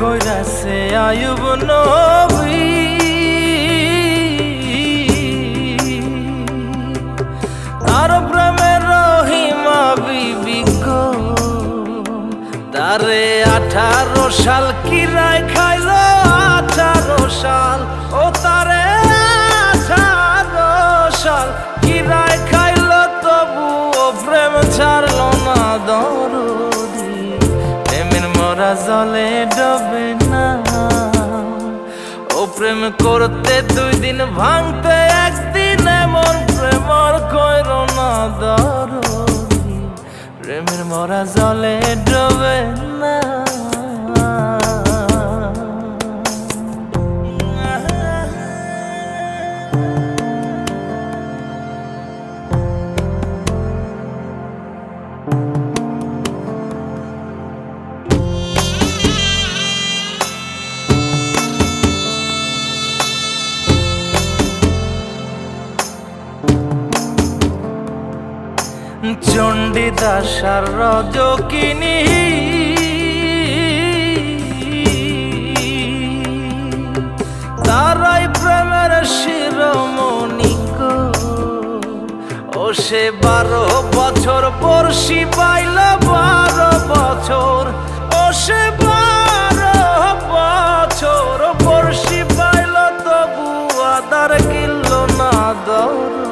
কইরাছে আয়ুব নবী। তার প্রেমের রহিমা বিবি গো। তারে আঠারো সাল কিরায় খাইল, আঠারো সাল। ও তারে আঠারো সাল কিরায় খাইল তবু ও প্রেম ছাড়ল না মরা জলে ডবে না। ও প্রেম করতে দুই দিন ভাঙতে, একদিন এমন প্রেমর কইর না দর প্রেমের মরা জলে ডবে না। চণ্ডীদাস আর রজকিনী। তারাই প্রেমের শিরোমণি ও সে বারো বছর বর্ষি পাইল, বারো বছর। ও সে বারো বছর বর্ষি পাইল, তবু আদার কিল্ল না দৌড়ি